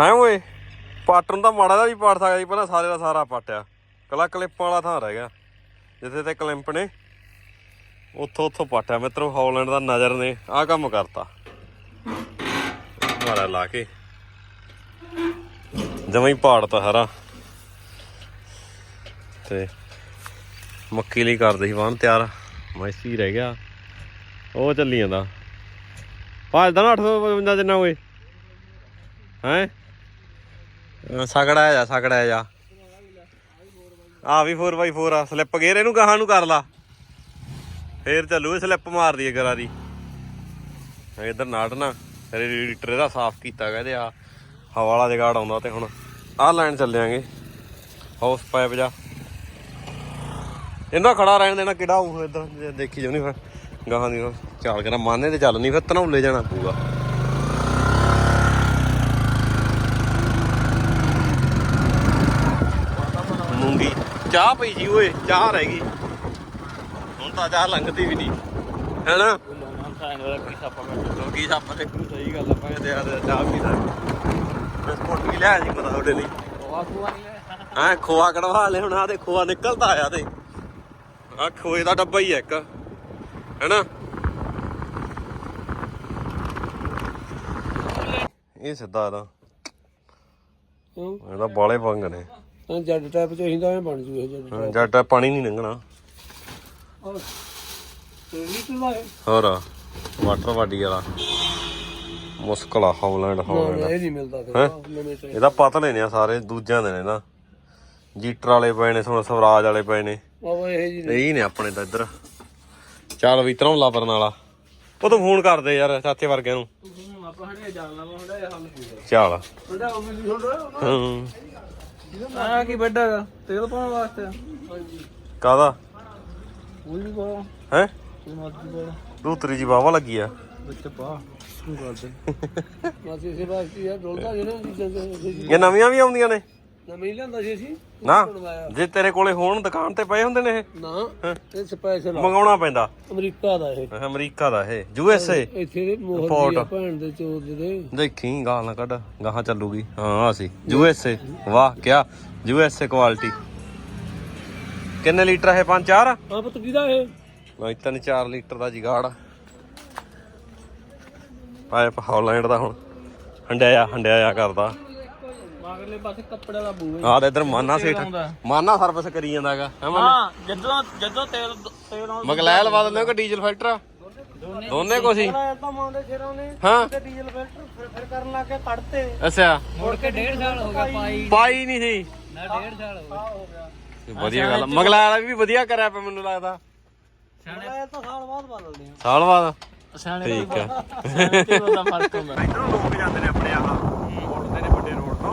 ਹਾਂ ਓਏ? ਪਾਟਣ ਤਾਂ ਮਾੜਾ ਦਾ ਵੀ ਪਾਟ ਸਕਦਾ ਸੀ, ਪਹਿਲਾਂ ਸਾਰੇ ਦਾ ਸਾਰਾ ਪਾਟਿਆ। ਕਲਾ ਕਲਿੱਪਾਂ ਵਾਲਾ ਥਾਂ ਰਹਿ ਗਿਆ, ਜਿੱਥੇ ਤੇ ਕਲਿੰਪ ਨੇ, ਉੱਥੋਂ ਉੱਥੋਂ ਪਾਟਿਆ। ਮਿੱਤਰੋ, ਹੌਲੈਂਡ ਦਾ ਨਜ਼ਰ ਨੇ, ਆਹ ਕੰਮ ਕਰਤਾ। ਮਾਰਾ ਲਾ ਕੇ। ਜਮਾਂ ਹੀ ਪਾੜਤਾ ਸਾਰਾ। ਤੇ ਮੱਕੀ ਲਈ ਕਰਦੇ ਸੀ ਵਾਹਨ ਤਿਆਰ। ਮੈਸੀ ਰਹਿ ਗਿਆ। ਉਹ ਚੱਲੀ ਜਾਂਦਾ। ਭੱਜਦਾ ਨਾ 855 ਜਿੰਨਾ ਓਏ ਹੈ? ਸਗੜਾ ਜਾ, ਸਗੜਾ ਆ ਜਾ। ਆ ਵੀ 4x4 ਆ ਸਲਿੱਪ ਗੇਰ ਇਹਨੂੰ ਗਾਹਾਂ ਨੂੰ ਕਰ ਲਾ। ਫੇਰ ਚੱਲੂ ਇਹ ਸਲਿੱਪ ਮਾਰਦੀ ਹੈ ਗਰਾ ਦੀ। ਇਧਰ ਨਾੜਨਾ ਰੇਡੀਏਟਰ ਇਹਦਾ ਸਾਫ਼ ਕੀਤਾ ਗਾ ਇਹਦੇ ਆ। ਹਵਾ ਵਾਲਾ ਜਗਾੜ ਆਉਂਦਾ ਤੇ ਹੁਣ। ਆਹ ਲਾਈਨ ਚੱਲਿਆਂਗੇ ਹਾਊਸ ਪਾਈਪ ਜਾ। ਇਹਨਾਂ ਖੜਾ ਰਹਿਣ ਦੇਣਾ ਕਿਹੜਾ ਉਹ ਇਧਰ ਦੇਖੀ ਜਾਉਣੀ ਫਿਰ। ਗਾਹਾਂ ਦੀ ਚਾਲ ਕਰਾਂ, ਮਾਨੇ ਤੇ ਚੱਲ ਨਹੀਂ ਫਿਰ ਤਨੌਲੇ ਜਾਣਾ ਪਊਗਾ। ਮੂੰਗੀ ਚਾਹ ਪਈ ਸੀ ਓਏ ਚਾਹ ਰਹਿ ਗਈ। ਹੁਣ ਤਾਂ ਚਾਹ ਲੰਘਦੀ ਵੀ ਨਹੀਂ। ਹੈਨਾ? ਲੋਕੀ ਸੱਪ ਤੇ ਸਹੀ ਗੱਲ ਆ ਭਾਵੇਂ ਤੇ ਆ ਚਾਹ ਪੀ ਲੈ ਬਿਸਕੁਟ ਵੀ ਲਿਆ ਜੀ ਪਤਾ ਤੁਹਾਡੇ ਲਈ। ਹਾਂ ਖੋਆ ਕਢਵਾ ਲੈ ਹੁਣ ਆ ਤੇ ਖੋਆ ਨਿਕਲਦਾ ਆਇਆ ਤੇ। ਆ ਖੋਏ ਦਾ ਡੱਬਾ ਹੀ ਹੈ ਇੱਕ ਹੈਨਾ? ਇਹ ਸਿੱਧਾ ਇਹਦਾ। ਇਹਦਾ ਬਾਲੇ ਪੰਗ ਨੇ। ਹਾਂ ਜੱਡ ਟਾਈਪ ਚਾਹੀਦਾ ਐ ਬਣ ਜੂ ਇਹ ਜੱਡ ਹਾਂ, ਜੱਟ ਆ, ਪਾਣੀ ਨਹੀਂ ਲੰਘਣਾ। ਲੀਟਰ ਦਾ ਹੈ ਹੋਰ ਵਾਟਰ ਬਾਡੀ ਵਾਲਾ। ਮੁਸ਼ਕਲ ਆ ਹੌਲੈਂਡ ਨਾ, ਹੌਲੈਂਡ। ਇਹ ਨਹੀਂ ਮਿਲਦਾ ਫਿਰ ਹੈਂ? ਨਵੇਂ ਚਾਹੀਦੇ। ਇਹਦਾ ਪਤਲੇ ਨੇ ਆ ਸਾਰੇ ਦੂਜਿਆਂ ਦੇ ਨੇ ਨਾ। ਜੀਟਰ ਵਾਲੇ ਪਏ ਨੇ ਸੋਨ ਸਵਰਾਜ ਵਾਲੇ ਪਏ ਨੇ। ਬਾਬਾ ਇਹ ਜੀ ਨੇ। ਆਪਣੇ ਤਾਂ ਇੱਧਰ। ਚੱਲ ਵੀ ਤਰ੍ਹਾਂ ਪਰਨ ਵਾਲਾ ਉਹ ਤੂੰ ਫੋਨ ਕਰ ਦੇ ਯਾਰ ਚਾਚੇ ਵਰਗੇ ਨੂੰ। ਹਣੇ ਜਾਣ ਹੱਲ ਪੂਰਾ ਚੱਲ। ਉਹ ਵੀ ਹਾਂ। ਆ ਕੀ ਬੈੱਡ ਹੈਗਾ ਤੇਲ ਪਾਉਣ ਵਾਸਤੇ। ਹਾਂਜੀ ਕਾਦਾ ਉਹ ਵੀ ਪਾਉ ਹੈ? ਤੂੰ ਮਰਜ਼ੀ ਪਾਉ ਦੂਤਰੀ ਜੀ ਬਾਵਾ ਲੱਗੀ ਆ। ਵਿੱਚ ਪਾ। ਤੂੰ ਕਰ ਦੇ ਬਸ ਇਸੇ ਵਾਸਤੇ ਯਾਰ ਡੋਲਦਾ ਜਿਹੜਾ ਚੀਜ਼ਾਂ ਦੇ ਇਹ ਨਵੀਆਂ ਵੀ ਆਉਂਦੀਆਂ ਨੇ? ਨਵੇਂ ਲਿਆਂਦਾ ਸੀ ਅਸੀਂ ਨਾ ਬਣਵਾਇਆ ਜੇ ਤੇਰੇ ਕੋਲੇ ਹੋਣ ਦੁਕਾਨ ਤੇ ਪਏ ਹੁੰਦੇ ਨੇ ਇਹ? ਨਾ ਇਹ ਸਪੈਸ਼ਲ ਮੰਗਾਉਣਾ ਪੈਂਦਾ। ਅਮਰੀਕਾ ਦਾ ਇਹ। ਅਮਰੀਕਾ ਦਾ ਇਹ ਯੂ ਐਸ ਏ ਇੱਥੇ ਦੇ ਮੋਹਰ. ਦੀ ਭੈਣ ਦੇ ਚੋਦ ਦੇ ਦੇਖੀ ਗਾਲ ਨਾ ਕੱਢ ਗਾਹਾਂ ਚੱਲੂਗੀ। ਹਾਂ ਆ ਸੀ। ਯੂ ਐਸ ਏ ਵਾਹ ਕਿਆ। ਯੂ ਐਸ ਏ ਕੁਆਲਿਟੀ ਕਿੰਨੇ ਲੀਟਰ ਹੈ 5 4 ਆ ਪੁੱਤ ਕਿਹਦਾ ਇਹ? ਮੈਂ ਤਿੰਨ 4 ਲੀਟਰ ਦਾ ਜਿਗਾੜ। ਪਾਇਪ ਹੌਲੈਂਡ ਦਾ ਹੁਣ। ਹੰਡਿਆ ਹੰਡਿਆ ਕਰਦਾ। ਮਗਰਲੇ ਪਾਸੇ ਕੱਪੜੇ ਦਾ ਬੂਵੇ ਆਹ ਤੇ ਇਧਰ ਮਾਨਾ ਸੇਠ ਮਾਨਾ ਸਰਵਿਸ ਕਰੀ ਜਾਂਦਾਗਾ ਹੈ ਮਾਨਾ ਹਾਂ ਜਦੋਂ ਜਦੋਂ ਤੇਲ ਤੇਲ ਆਉਂਦਾ। ਮਗਲੈਲ ਵਾ ਦਿੰਦੇ ਹੋ ਕਿ ਡੀਜ਼ਲ ਫਿਲਟਰ ਦੋਨੇ ਕੁਛ ਹੀ। ਤਾਂ ਮਾਉਂਦੇ ਹਾਂ। ਤੇ ਡੀਜ਼ਲ ਫਿਲਟਰ ਫਿਰ ਫਿਰ ਕਰਨ ਲੱਗ ਕੇ ਕੱਢਤੇ ਅੱਛਾ। ਮੁੜ ਕੇ 1.5 ਸਾਲ ਹੋ ਗਿਆ ਪਾਈ ਪਾਈ। ਨਹੀਂ ਸੀ। ਨਾ 1.5 ਸਾਲ ਹੋ ਗਿਆ ਹੋ ਗਿਆ। ਵਧੀਆ ਗੱਲ ਮਗਲੈਲ ਵਾਲਾ ਵੀ ਵਧੀਆ ਕਰਿਆ ਪਿਆ ਮੈਨੂੰ ਲੱਗਦਾ। ਸਿਆਣੇ ਤਾਂ ਸਾਲ ਬਾਅਦ ਬਦਲਦੇ ਆ। ਸਾਲ ਬਾਅਦ? ਸਿਆਣੇ ਠੀਕ ਆ। ਫ਼ਰਕ ਹੁੰਦਾ। ਇਧਰੋਂ ਲੋਕ ਜਾਂਦੇ ਨੇ ਆਪਣੇ ਆਹ। ਤੋਂ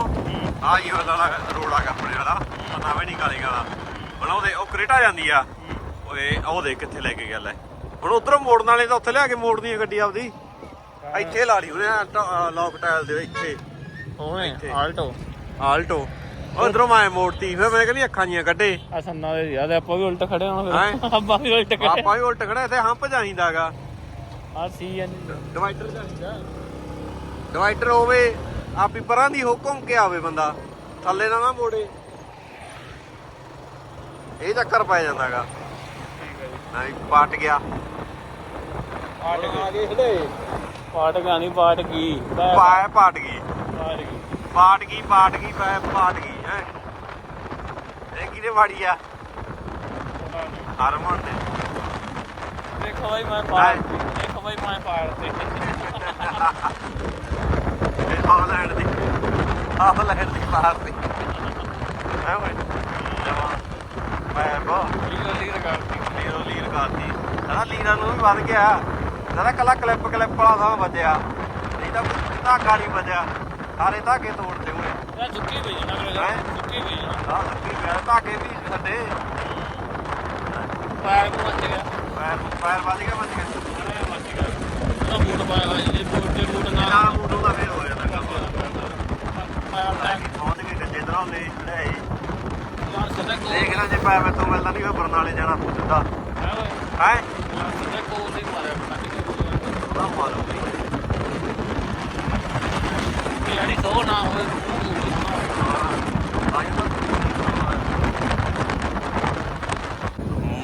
ਆਹ ਹੀ ਵਾਲਾ ਰੋਡ ਆ ਆਪਣੇ ਵਾਲਾ। ਪਤਾ ਵੀ ਨਹੀਂ ਕਾਲੇ ਵਾਲਾ ਹੁਣ ਉਹਦੇ ਉਹ ਕਰੇਟਾ ਜਾਂਦੀ ਆ। ਓਏ ਉਹ ਦੇ ਕਿੱਥੇ ਲੈ ਕੇ ਗਿਆ ਲੈ। ਹੁਣ ਉਧਰੋਂ ਮੋੜਨ ਵਾਲੇ ਤਾਂ ਉੱਥੇ ਲਿਆ ਕੇ ਮੋੜਦੀ ਆ ਗੱਡੀ ਆਪਦੀ। ਇੱਥੇ ਲਾ ਲਈ ਉਹਨੇ ਲੌਕ ਟਾਇਲ ਦੇ ਇੱਥੇ। ਉਹਨੇ ਆਲਟੋ। ਆਲਟੋ। ਉਧਰੋਂ ਮੈਂ ਮੋੜਤੀ ਫਿਰ ਮੈਂ ਕਹਿੰਦੀ ਅੱਖਾਂ ਜੀਆਂ ਕੱਢੇ। ਆ ਸੰਨਾ ਦੇ ਯਾਦ ਆਪਾਂ ਵੀ ਉਲਟ ਖੜੇ ਹਾਂ ਹੈਂ? ਫਿਰ ਆਪਾਂ ਵੀ ਉਲਟ ਖੜੇ। ਆਪਾਂ ਵੀ ਉਲਟ ਖੜਾ ਇੱਥੇ ਹੰਪ ਜਾਈਂਦਾਗਾ ਆ ਸੀ ਐਨ ਡਿਵਾਈਡਰ ਚਾਹੀਦਾ ਡਿਵਾਈਡਰ ਹੋਵੇ ਆ ਪਰਾਂ ਦੀ ਹੋ ਘੁੰਮ ਕੇ ਆਵੇ ਬੰਦਾ। ਥੱਲੇ ਨਾ ਨਾ ਮੋੜੇ। ਇਹ ਚੱਕਰ ਪੈ ਜਾਂਦਾਗਾ। ਨਹੀਂ ਪਟ ਗਿਆ। ਪਾਟ ਗਏ ਪਾਟ ਗਿਆ ਨਹੀਂ ਪਾਟ ਗਈ। ਪਾਏ ਪਟ ਗਈ। ਪਾਟ ਗਈ। ਪਾਟ ਗਈ ਪਾਟ ਗਈ ਪੈ ਪਾਟ ਗਈ ਹੈ। ਇਹ ਕਿਹਦੇ ਵਾੜੀ ਆ? ਹਰਮਨ ਦੇ। ਦੇਖੋ ਭਾਈ ਮੈਂ ਪਾੜ ਦੇਖੋ ਭਾਈ ਮੈਂ ਪਾੜ ਤੇ ਇਹ ਹਾਲੈਂਡ ਦੀ ਦੀ ਬਾਹਰ ਦੀ। ਹੈ ਓਏ? ਜਮਾ। ਮੈਂ ਬੋ ਲੀਰ ਲੀਰ ਕਰਤੀ ਲੀਰੋ ਲੀਰ ਕਰਤੀ। ਸਾਰਾ ਲੀਰਾਂ ਨੂੰ ਵੀ ਵੱਧ ਗਿਆ। ਸਾਰਾ ਕੱਲਾ ਕਲਿੱਪ ਕਲਿੱਪ ਵਾਲਾ ਸਾਹ ਵੱਜਿਆ। ਨਹੀਂ ਤਾਂ ਧਾਗਾ ਨਹੀਂ ਵੱਜਿਆ। ਸਾਰੇ ਧਾਗੇ ਤੋੜਦੇ ਹੋਏ ਇਹ ਚੁੱਕੀ ਪਈ ਜਣਾ ਅਗਲੇ? ਚੁੱਕੀ ਪਈ ਜਣਾ ਆਹ ਸੱਚੀ ਪਿਆ ਧਾਗੇ ਵੀ ਛੱਡੇ ਪੈਰ ਨੂੰ ਵੱਜ ਗਿਆ। ਪੈਰ ਪੈਰ ਵੱਜ ਗਿਆ ਵੱਜ ਗਿਆ। ਅਰੇ ਵੱਜ ਗਿਆ। ਉਹਦਾ ਬੂਟ ਪਾਇਆ ਹੋਇਆ ਜੀ ਬੂਟ ਦੇ ਬੂਟ ਨਾਲ ਨਾ ਮੂਡੂ ਦਾ ਫੇਰ ਹੋ ਜਾਂਦਾ ਕੰਮ ਪਾਇਆ ਹੋਇਆ ਪਹੁੰਚ ਕੇ ਗੱਜੇ ਦਰਾਂ ਲੈ ਚੜਾਈ ਯਾਰ ਸਿੱਧਾ ਜੇ ਪੈਰ ਮੈਥੋਂ ਮਿਲਦਾ ਨਹੀਂ ਫਿਰ ਬਰਨਾਲੇ ਜਾਣਾ ਹੈ ਹੈ ਯਾਰ ਸਿੱਧਾ। ਕੋਲ ਨਹੀਂ ਮਾਰਿਆ ਪਤਾ ਨਹੀਂ ਕਿਉਂ ਉਹਦਾ ਮਾਰੂ ਯਾਰੀ ਦੋ ਨਾ ਹੋਵੇ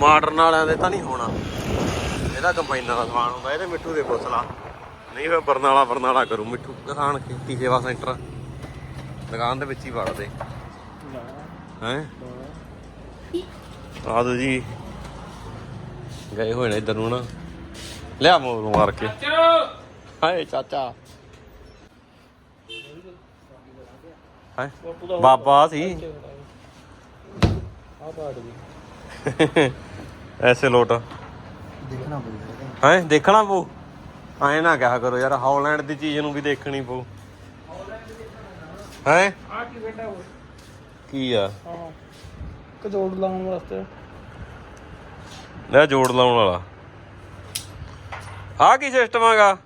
ਮਾਡਰਨ ਵਾਲਿਆਂ ਦੇ ਤਾਂ ਨਹੀਂ ਹੋਣਾ। ਇਹਦਾ ਕੰਬਾਈਨਾਂ ਦਾ ਸਮਾਨ ਹੁੰਦਾ ਇਹਦੇ ਮਿੱਠੂ ਦੇ ਪੁੱਛਲਾ ਨਹੀਂ ਫਿਰ ਬਰਨਾਲਾ ਬਰਨਾਲਾ ਕਰੂ ਮਿੱਠੂ ਕਿਸਾਨ ਖੇਤੀ ਸੇਵਾ ਸੈਂਟਰ। ਦੁਕਾਨ ਦੇ ਵਿੱਚ ਹੀ ਵੜਦੇ। ਹੈ? ਆਦੋ ਜੀ ਗਏ ਹੋਏ ਨੇ ਇਧਰ ਨੂੰ ਨਾ। ਲਿਆ ਮੋਰ ਮਾਰ ਕੇ। ਹਾਏ ਚਾਚਾ। ਹਾਏ ਬਾਬਾ ਸੀ। ਆ ਗਈ ਐਸੇ ਲੋਟ। ਦੇਖਣਾ ਪਊਗਾ ਹੈ? ਦੇਖਣਾ ਪਊ। ਐ ਨਾ ਕਿਹਾ ਕਰੋ ਯਾਰ ਹਾਲੈਂਡ ਦੀ ਚੀਜ਼ ਨੂੰ ਵੀ ਦੇਖਣੀ ਪਊ। ਹੈ? ਆ ਕੀ ਬੇਟਾ ਉਹ? ਕੀ ਆ? ਹਾਂ। ਕਜੋੜ ਲਾਉਣ ਵਾਸਤੇ। ਲੈ ਜੋੜ ਲਾਉਣ ਵਾਲਾ। ਆ ਕੀ ਸਿਸਟਮ ਹੈਗਾ?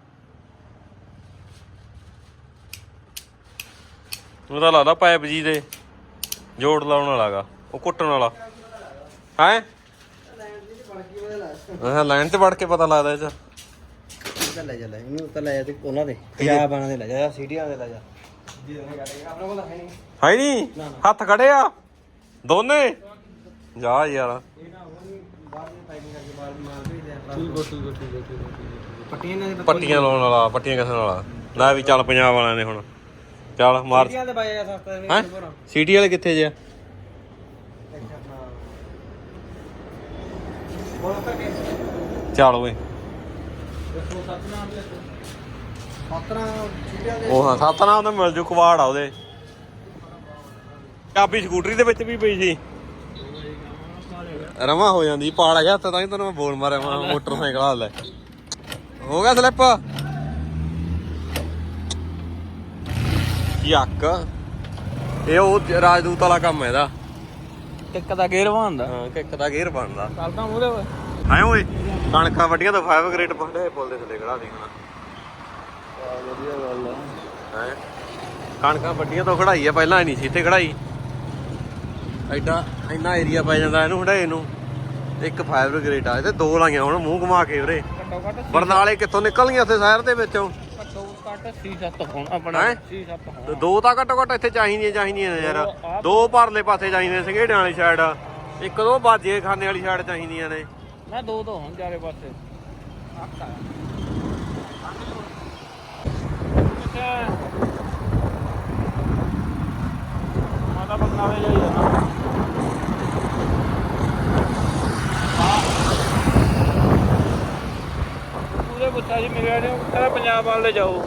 ਉਹਦਾ ਲੱਗਦਾ ਪਾਈਪ ਜੀ ਦੇ ਜੋੜ ਲਾਉਣ ਵਾਲਾਗਾ ਉਹ ਕੁੱਟਣ ਵਾਲਾ। ਹੈ? ਹਾਂ ਲਾਈਨ ਤੇ ਵੜ ਕੇ ਪਤਾ ਲੱਗਦਾ ਇਹ ਚ। ਤਾਂ ਲੈ ਜਾ ਲੈ ਇਹਨੂੰ ਤਾਂ ਲੈ ਜਾ ਤੇ ਉਹਨਾਂ ਦੇ ਪੰਜਾਬ ਆਣਾ ਦੇ ਲੈ ਜਾ ਸੀਟੀਆਂ ਦੇ ਲੈ ਜਾ। ਜੀ ਉਹਨੇ ਕਹੇਗਾ ਆਪਣਾ ਕੋਲ ਹੈ ਨਹੀਂ ਹੈ ਨਹੀਂ ਹੱਥ ਖੜੇ ਆ? ਦੋਨੇ? ਜਾ ਯਾਰ ਠੀਕ ਹੋ ਠੀਕ ਹੋ ਠੀਕ ਹੋ ਠੀਕ ਹੋ ਪੱਟੀਆਂ ਪੱਟੀਆਂ ਲਾਉਣ ਵਾਲਾ ਪੱਟੀਆਂ ਕਿਸਣ ਵਾਲਾ। ਲੈ ਵੀ ਚੱਲ ਪੰਜਾਬ ਵਾਲਿਆਂ ਨੇ ਹੁਣ। ਚੱਲ ਮਾਰ। ਦੇ ਸਸਤਾ ਹੈ? ਸਿਟੀ ਵਾਲੇ ਕਿੱਥੇ ਜੇ? ਚੱਲ ਓਏ। ਉਹ ਹਾਂ ਸਤਨਾਮ ਦਾ ਮਿਲ ਜੂ ਕਵਾੜ ਆ ਉਹਦੇ। ਚਾਬੀ ਸਕੂਟਰੀ ਦੇ ਵਿੱਚ ਵੀ ਪਈ ਸੀ। ਰਵਾ ਹੋ ਜਾਂਦੀ ਪਾੜ ਗਿਆ ਤਾਂ ਹੀ ਤੈਨੂੰ ਮੈਂ ਬੋਲ ਮਾਰਿਆ ਮੈਂ ਮੋਟਰਸਾਈਕਲ ਹਾਲ ਲੈ। ਹੋ ਗਿਆ ਸਲਿੱਪ। ਯੱਕ ਇਹ ਉਹ ਰਾਜਦੂਤ ਵਾਲਾ ਕੰਮ ਹੈ ਇਹਦਾ। ਟਿੱਕ ਦਾ ਗੇਰ ਵਾਂਦਾ ਹਾਂ ਕਿੱਕ ਦਾ ਗੇਅਰ ਬਣਦਾ। ਚੱਲਦਾ ਮੂਰੇ ਓਏ। ਹੈ ਓਏ ਕਣਕਾਂ ਵੱਡੀਆਂ ਤਾਂ 5 ਗ੍ਰੇਡ ਪੜਦੇ ਪੁੱਲ ਦੇ ਥੱਲੇ ਖੜਾ ਦੇਖਣਾ ਵਧੀਆ ਗੱਲ ਆ। ਹੈ? ਕਣਕਾਂ ਵੱਡੀਆਂ ਤੋਂ ਖੜਾਈ ਆ ਪਹਿਲਾਂ ਨਹੀਂ ਸੀ ਤੇ ਖੜਾਈ। ਐਡਾ ਇੰਨਾ ਏਰੀਆ ਪੈ ਜਾਂਦਾ ਇਹਨੂੰ ਹੜਾਏ ਨੂੰ। ਇੱਕ ਫਾਈਬਰ ਗ੍ਰੇਡ ਆ ਇਹਦੇ ਦੋ ਲਾਈਆਂ ਹੁਣ ਮੂੰਹ ਘੁਮਾ ਕੇ ਵੀਰੇ ਘੱਟੋ ਘੱਟ ਬਰਨਾਲੇ ਕਿੱਥੋਂ ਨਿਕਲ ਗਈਆਂ ਉੱਥੇ ਸ਼ਹਿਰ ਦੇ ਵਿੱਚੋਂ? ਘੱਟੋ ਘੱਟ 6-7 ਹੋਣ ਆਪਣਾ ਹੈਂ? 6-7 ਹੋਣ। ਤੇ ਦੋ ਤਾਂ ਘੱਟੋ ਘੱਟ ਇੱਥੇ ਚਾਹੀਦੀਆਂ ਚਾਹੀਦੀਆਂ ਨੇ ਯਾਰ। ਦੋ ਪਰਲੇ ਪਾਸੇ ਚਾਹੀਦੇ ਸੰਘੇੜਿਆਂ ਵਾਲੀ ਸਾਈਡ ਇੱਕ ਦੋ ਬਾਜੇ ਖਾਨੇ ਵਾਲੀ ਸਾਈਡ ਚਾਹੀਦੀਆਂ ਨੇ। ਨਾ ਦੋ ਦੋ ਹੋਣ ਚਾਰੇ ਪਾਸੇ। ਆਕਾ ਜਾਈ ਪੂਰੇ ਜੀ ਮਿਲਿਆ ਨਹੀਂ ਕਹਿੰਦਾ ਪੰਜਾਬ ਵਾਲੇ ਜਾਓ।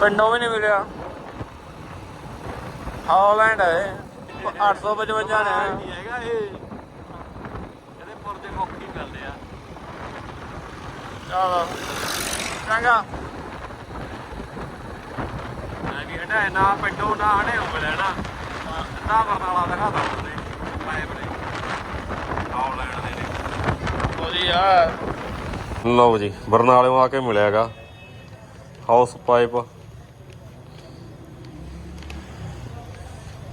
ਪਿੰਡੋਂ ਵੀ ਨਹੀਂ ਮਿਲਿਆ। ਹਾਲੈਂਡ ਹੈ। 855 ਨੇ। ਹੈਗਾ ਇਹ। ਇਹਦੇ ਪੁਰਜੇ ਮੁੱਕੀ ਕਰਦੇ ਆ। ਚਲੋ ਚੰਗਾ। ਵੀ ਹਟਾਏ ਨਾ ਪਿੰਡੋਂ ਨਾ ਹਟੇ ਹੋ ਲੈਣਾ। ਸਿੱਧਾ ਬਰਨਾਲਾ ਦਿਖਾ ਦਿੰਦੇ ਪਾਈਪ ਨੇ। ਆਉਲੈਂਡ ਦੇ ਨੇ। ਵਧੀਆ ਲਓ ਜੀ ਬਰਨਾਲਿਓਂ ਆ ਕੇ ਮਿਲਿਆਗਾ। ਹਾਊਸ ਪਾਈਪ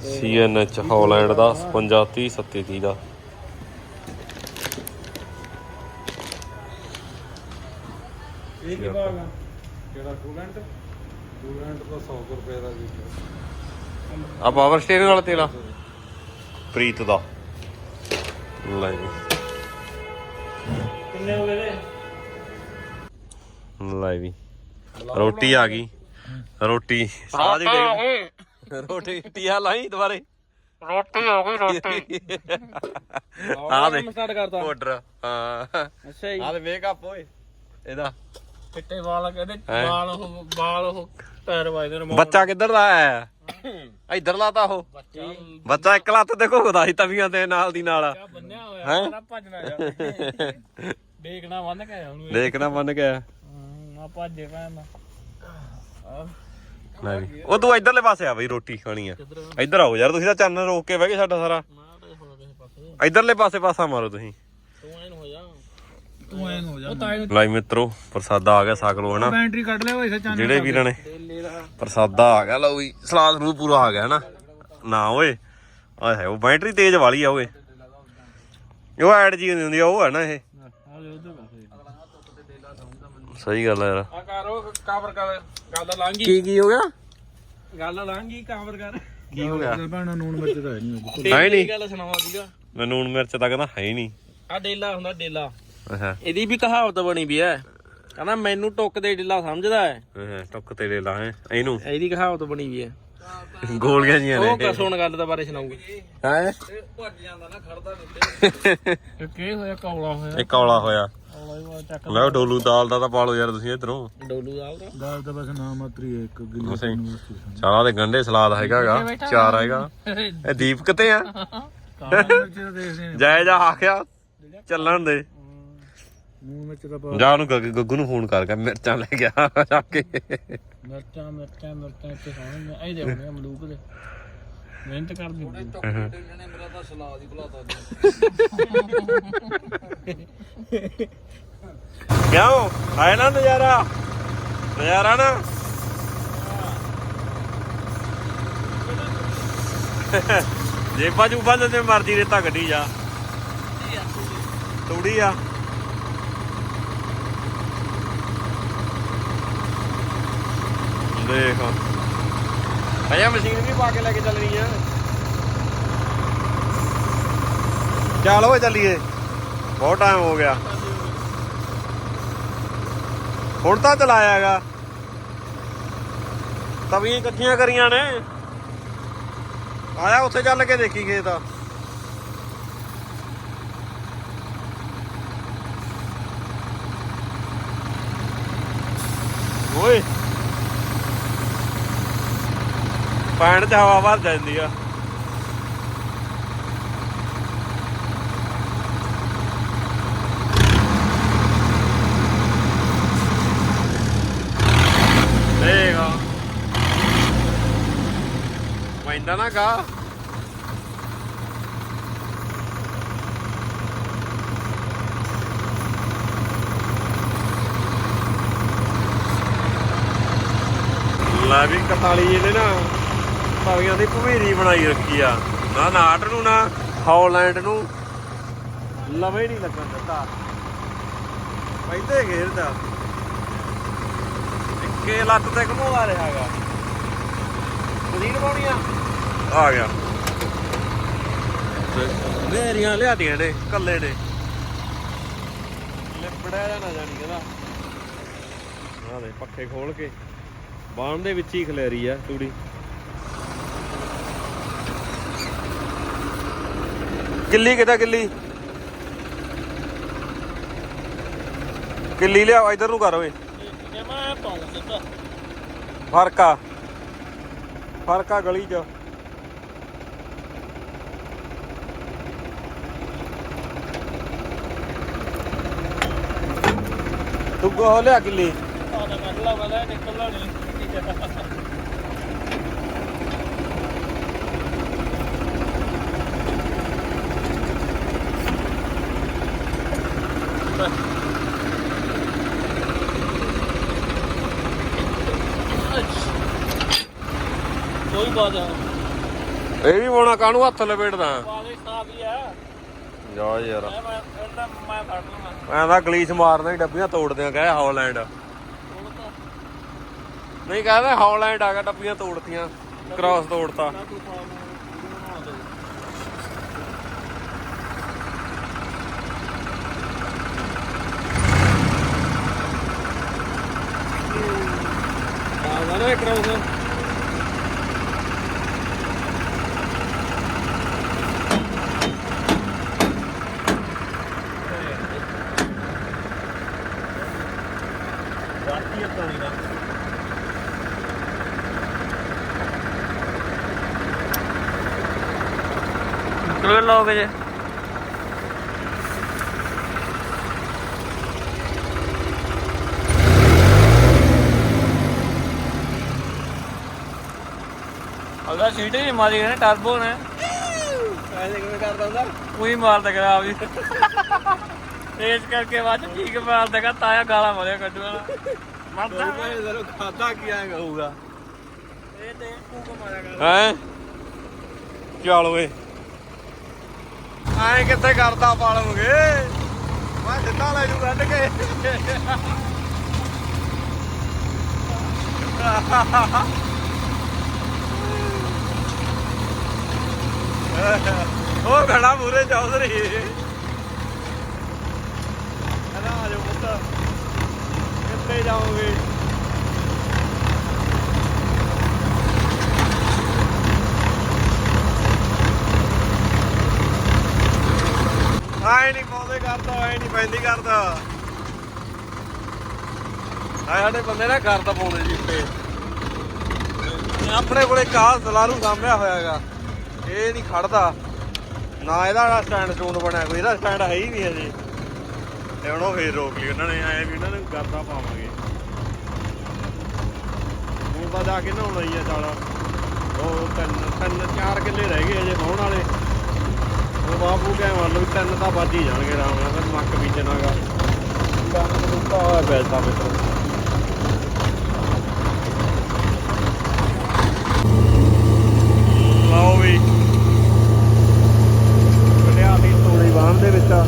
ਸੀਐਨਐਚ ਹਾਲੈਂਡ ਦਾ 55 30 37 ਦਾ। ਇਹ ਕੀ ਬਾਗ ਆ? ਕਿਹੜਾ ਸਟੂਡੈਂਟ ਦਾ 100 ਰੁਪਏ ਦਾ ਜੀ। ਆ ਪਾਵਰ ਸਟੀਅਰਿੰਗ ਵਾਲਾ ਤੇਲਾ ਪ੍ਰੀਤ ਦਾ। ਲੈ ਜੀ। ਕਿੰਨੇ ਹੋ ਗਏ ਲੈ ਵੀ ਰੋਟੀ ਆ ਗਈ। ਰੋਟੀ ਸਾਹ ਦੀ ਡਿੱਗ ਰੋਟੀ ਟੀਆ ਲਾਈ ਦੁਬਾਰੇ। ਰੋਟੀ ਹੋ ਗਈ ਰੋਟੀ। ਆ ਦੇ ਸਟਾਰਟ ਕਰਤਾ। ਪਾਊਡਰ ਹਾਂ। ਅੱਛਾ ਜੀ। ਆ ਦੇ ਮੇਕਅਪ ਓਏ। ਇਹਦਾ। ਚਿੱਟੇ ਵਾਲ ਕਹਿੰਦੇ? ਵਾਲ ਉਹ ਵਾਲ ਉਹ ਟਾਇਰ ਵਾਜਦੇ ਨੇ ਬੱਚਾ ਕਿੱਧਰ ਦਾ ਆਇਆ? ਇੱਧਰ ਲਾਤਾ ਉਹ। ਬੱਚਾ ਇੱਕ ਲੱਤ ਤੇ ਘੁੱਗਦਾ ਸੀ ਤਵੀਆਂ ਤੇ ਨਾਲ ਦੀ ਨਾਲ। ਬੰਨਿਆ ਹੋਇਆ ਹੈਂ? ਸਾਰਾ ਭੱਜਣਾ ਜਾ। ਦੇਖਣਾ ਬੰਨ ਕੇ ਆਇਆ ਉਹਨੂੰ ਦੇਖਣਾ ਬੰਨ ਕੇ ਆਇਆ। ਆ ਭੱਜੇ ਦਾ। ਉਹ ਤੂੰ ਇੱਧਰਲੇ ਪਾਸੇ ਆ ਬਈ ਰੋਟੀ ਖਾਣੀ ਆ। ਇੱਧਰ ਆਓ ਯਾਰ ਤੁਸੀਂ ਤਾਂ ਚੰਨ ਰੋਕ ਕੇ ਬਹਿ ਗਏ ਸਾਡਾ ਸਾਰਾ। ਇੱਧਰਲੇ ਪਾਸੇ ਪਾਸਾ ਮਾਰੋ ਤੁਸੀਂ। ਤੂੰ ਐਨ ਹੋ ਜਾ ਉਹ ਤਾਂ ਲਾਈ ਮਿੱਤਰੋ ਪ੍ਰਸਾਦਾ ਆ ਗਿਆ ਲਓ ਹਨਾ? ਬੈਟਰੀ ਕੱਢ ਲਿਆ ਹੋਈ ਸੱਚਾਂ ਜਿਹੜੇ ਵੀਰਾਂ ਨੇ। ਪ੍ਰਸਾਦਾ ਆ ਗਿਆ ਲਓ ਵੀ ਸਲਾਦ ਨੂੰ ਪੂਰਾ ਆ ਗਿਆ ਹਨਾ? ਨਾ ਓਏ ਆਏ ਹੈ ਉਹ ਬੈਟਰੀ ਤੇਜ਼ ਵਾਲੀ ਆ ਓਏ। ਉਹ ਐਡ ਜੀ ਹੁੰਦੀ ਹੁੰਦੀ ਆ ਉਹ ਹੈ ਨਾ ਇਹ। ਸਹੀ ਗੱਲ ਆ ਯਾਰ। ਆ ਕਰੋ ਕਵਰ ਕਰ ਗੱਲ ਲਾਂਗੀ। ਕੀ ਕੀ ਹੋ ਗਿਆ? ਗੱਲ ਲਾਂਗੀ ਕਵਰ ਕਰ। ਕੀ ਹੋ ਗਿਆ? ਭਾਣਾ ਨੂਣ ਮਿਰਚ ਦਾ ਨਹੀਂ ਹੈ ਨਹੀਂ ਗੱਲ ਸੁਣਾਵਾ ਸੀਗਾ। ਮੈਂ ਨੂਣ ਮਿਰਚ ਤਾਂ ਕਹਿੰਦਾ ਹੈ ਹੀ ਨਹੀਂ ਆ ਡੇਲਾ ਹੁੰਦਾ ਡੇਲਾ। ਅੱਛਾ ਇਹਦੀ ਵੀ ਕਹਾਵਤ ਬਣੀ ਵੀ ਐ ਕਹਿੰਦਾ ਮੈਨੂੰ ਟੁੱਕ ਦੇ ਡੇਲਾ ਸਮਝਦਾ ਹੈ। ਹਾਂ, ਟੁੱਕ ਤੇਰੇ ਲਾ ਹੈ। ਇਹਨੂੰ? ਇਹਦੀ ਕਹਾਵਤ ਬਣੀ ਵੀ ਐ ਗੋਲੀਆਂ ਜੀਆਂ ਉਹ ਨੇ ਕਸੋਣ ਗੱਲ ਦੇ ਬਾਰੇ ਸੁਣਾਉਂਗਾ। ਹੈ? ਭੱਜ ਜਾਂਦਾ ਨਾ ਖੜਦਾ ਨਹੀਂ ਕੀ ਹੋਇਆ? ਕੌਲਾ ਹੋਇਆ? ਇਹ ਕੌਲਾ ਹੋਇਆ। ਕੌਲਾ ਹੀ ਹੋਇਆ ਚੱਕ ਲੈ ਡੋਲੂ ਦਾਲ ਦਾ ਤਾਂ ਪਾਲੋ ਯਾਰ ਤੁਸੀਂ ਇਧਰੋਂ। ਡੋਲੂ ਦਾਲ ਦਾ? ਦਾਲ ਤਾਂ ਬਸ ਨਾਮ ਮਾਤਰੀ ਹੈ ਇੱਕ ਗਿੱਲੀ ਤੁਸੀਂ ਚਾਲਾ ਦੇ ਗੰਡੇ ਸਲਾਦ ਹੈਗਾਗਾ ਚਾਰ ਹੈਗਾ। ਇਹ ਦੀਪ ਕਿਤੇ ਆ। ਕਾਲਾ ਮਿਰਚ ਦਾ ਦੇਖਦੇ ਨੇ। ਜਾਇ ਜਾ ਆਖਿਆ। ਚੱਲਣ ਦੇ। ਨੂਣ ਮਿਰਚ ਦਾ ਪਾ ਜਾ ਉਹਨੂੰ ਗੱਗ- ਗੱਗੂ ਨੂੰ ਫੋਨ ਕਰ ਕੇ ਮਿਰਚਾਂ ਲੈ ਗਿਆ ਜਾ ਕੇ। ਮਿਰਚਾਂ ਮਿਰਚਾਂ ਮਿਰਚਾਂ ਇੱਥੇ ਸੋਹਣੇ ਇਹ ਦੇ ਹੋਣੇ ਅਮਲੂਕ ਦੇ। ਮਿਹਨਤ ਕਰਦੀ ਹੁੰਦੀ ਮੇਰਾ ਤਾਂ ਸਲਾਦ ਹੀ ਭੁਲਾਤਾ ਕਿਉਂ? ਆਇਆ ਨਾ ਨਜ਼ਾਰਾ। ਨਜ਼ਾਰਾ ਨਾ। ਜੇਬਾਂ ਜੂਬਾਂ ਦੇ ਤੇ ਮਰਜ਼ੀ ਰੇਤਾ ਗੱਡੀ ਜਾ। ਤੂੜੀ ਆ। ਦੇਖ। ਭਈਆ ਮਸ਼ੀਨ ਵੀ ਪਾ ਕੇ ਲੈ ਕੇ ਚੱਲਣੀ ਆ। ਚੱਲ ਓਏ ਚੱਲੀਏ। ਬਹੁਤ ਟਾਈਮ ਹੋ ਗਿਆ। ਹੁਣ ਤਾਂ ਚਲਾਇਆ ਹੈਗਾ। ਤਵੀਆਂ ਇਕੱਠੀਆਂ ਕਰੀਆਂ ਨੇ। ਆਇਆ ਉੱਥੇ ਚੱਲ ਕੇ ਦੇਖੀ ਖੇਤ। ਓਏ। ਪੈਣ ਚ ਹਵਾ ਭਰ ਜਾਂਦੀ ਆ। ਦੇਖ ਪੈਂਦਾ ਨਾ ਗਾ ਲੈ ਵੀ ਕਤਾਲੀ ਇਹਨੇ ਨਾ ਤਵੀਆਂ ਦੀ ਭਵੀਰੀ ਬਣਾਈ ਰੱਖੀ ਆ। ਨਾ ਨਾਟ ਨੂੰ, ਨਾ ਹੌਲੈਂਡ ਨੂੰ। ਲਵੇ ਨਹੀਂ ਲੱਗਣ ਦਿੱਤਾ। ਪੈਂਦੇ ਘੇਰਦਾ ਇੱਕੇ ਲੱਤ ਤੇ ਘਮਾਉਂਦਾ ਰਿਹਾਗਾ ਮਸ਼ੀਨ ਪਾਉਣੀ ਆ। ਆ ਗਿਆ। ਮੇਰੀਆਂ ਲਿਆਦੀਆਂ ਨੇ ਕੱਲੇ ਨੇ। ਲਿਪੜਿਆ ਜਾਂ ਨਾ ਜਾਣੀ ਕਹਿੰਦਾ। ਆ ਦੇ ਪੱਖੇ ਖੋਲ ਕੇ। ਬਾਣ ਦੇ ਵਿੱਚ ਹੀ ਖਲੇਰੀ ਆ, ਤੂੜੀ। ਕਿੱਲੀ ਕਿਤਾ ਕਿੱਲੀ? ਕਿੱਲੀ ਲਿਆ ਇਧਰ ਨੂੰ ਕਰ ਓਏ। ਜੇ ਪਾਉਂ ਦਿੱਤਾ ਫ਼ਰਕ ਆ। ਫ਼ਰਕ ਆ ਗਲੀ 'ਚ। ਤੂੰ ਗੋ ਲਿਆ ਕਿੱਲੀ? ਆ ਤਾਂ ਕੱਢ ਲਾ ਵਾਲਾ ਨਿਕਲਣਾ ਨਹੀਂ ਬਾਤ ਹੈ ਇਹ ਵੀ ਪਾਉਣਾ ਕਾਹਨੂੰ ਹੱਥ ਲਪੇਟਦਾ? ਬਾਦੇ ਸਾਫ਼ ਹੀ ਆ ਜਾ ਯਾਰ। ਮੈਂ ਮੈਂ ਇਹਦਾ ਮੈਂ ਫੜ ਲਵਾਂ। ਐਂ ਦਾ ਗਲੀਚ ਮਾਰਦਾ ਹੀ ਡੱਬੀਆਂ ਤੋੜਦੇ ਆ ਕਹੇ ਹਾਲੈਂਡ। ਤਾਂ। ਨਹੀਂ ਕਹਿੰਦਾ ਹਾਲੈਂਡ ਆ ਗਿਆ ਡੱਬੀਆਂ ਤੋੜਤੀਆਂ ਕ੍ਰਾਸ ਤੋੜਤਾ। ਨਾ ਤੂੰ ਪਾ ਦੇ ਆ ਨਾ ਪਾਣੀ ਦਾ ਕਿਵੇਂ ਲੋਗੇ ਜੇ? ਅਗਲਾ ਸੀਟ ਹੀ ਮਾਰੀ ਗਏ ਟਰਬੋ ਨੇ। ਐਸੇ ਕਿਵੇਂ ਕਰਦਾ ਹੁੰਦਾ? ਉਹੀ ਮਾਰਦਾ ਕਰਾ ਵੀ ਤੇਜ਼ ਕਰਕੇ ਬਾਅਦ ਚ ਠੀਕ ਮਾਰਦਾ ਕਾ ਤਾਇਆ ਗਾਲਾਂ ਮਾਰਿਆ ਕੱਢੂ ਵਾਲਾ। ਮਰਦਾ ਇਹ ਜ਼ਰੂਰ ਖਾਦਾ ਕੀ ਆਏਗਾ ਹੋਊਗਾ ਇਹ ਤੇ ਕੂਕ ਮਾਰਿਆ ਕਰ ਹੈ? ਚੱਲ ਓਏ। ਐਂ ਕਿੱਥੇ ਕਰਦਾ ਪਾਲੂਗੇ? ਮੈਂ ਸਿੱਧਾ ਲੈ ਜੂ ਕੱਢ ਕੇ। ਉਹ ਖੜਾ ਮੂਰੇ ਚੌਧਰੀ ਕਹਿੰਦਾ ਆ ਜਾਓ ਪੁੱਤ ਕਿੱਥੇ ਜਾਓਗੇ। ਆਏ ਨਹੀਂ ਪਾਉਂਦੇ ਕਰਦਾ, ਆਏ ਨਹੀਂ ਪੈਂਦੀ ਕਰਦਾ। ਆਏ ਸਾਡੇ ਬੰਦੇ ਨਾ ਕਰਦਾ ਪਾਉਂਦੇ ਜੀ ਉੱਤੇ। ਆਪਣੇ ਕੋਲੇ ਕਾਹ ਸਲਾਰੂ ਸਾਹਮਣੇ ਹੋਇਆਗਾ ਇਹ ਨਹੀਂ ਖੜਦਾ। ਨਾ ਇਹਦਾ ਸਟੈਂਡ ਸਟੂਨ ਬਣਿਆ, ਕੋਈ ਇਹਦਾ ਸਟੈਂਡ ਹੈ ਹੀ ਨਹੀਂ ਅਜੇ ਤੇ ਹੁਣ ਫੇਰ ਰੋਕ ਲਈ ਉਹਨਾਂ ਨੇ ਆਇਆ ਵੀ ਉਹਨਾਂ ਨੂੰ ਗਰਦਾ ਪਾਵਾਂਗੇ। ਹੁਣ ਬਾਅਦ ਆ ਕੇ ਨਹਾਉਣਾ ਹੀ ਆ ਉਹ ਤਿੰਨ ਤਿੰਨ ਚਾਰ ਕਿੱਲੇ ਰਹਿ ਗਏ ਅਜੇ ਵਾਹਣ ਵਾਲੇ। ਉਹ ਬਾਪੂ ਕਹੇ ਮੰਨ ਲਓ ਤਿੰਨ ਤਾਂ ਵੱਜ ਹੀ ਜਾਣਗੇ ਆਰਾਮ ਨਾਲ ਫਿਰ ਮੱਕ ਬੀਜਣਾਗਾ ਕੰਨ ਨੂੰ ਤਾਂ ਹੋਇਆ ਪੈਸਾ ਵੀ। ਤੋੜੀ ਬਾਹਣ ਦੇ ਵਿੱਚ ਆ।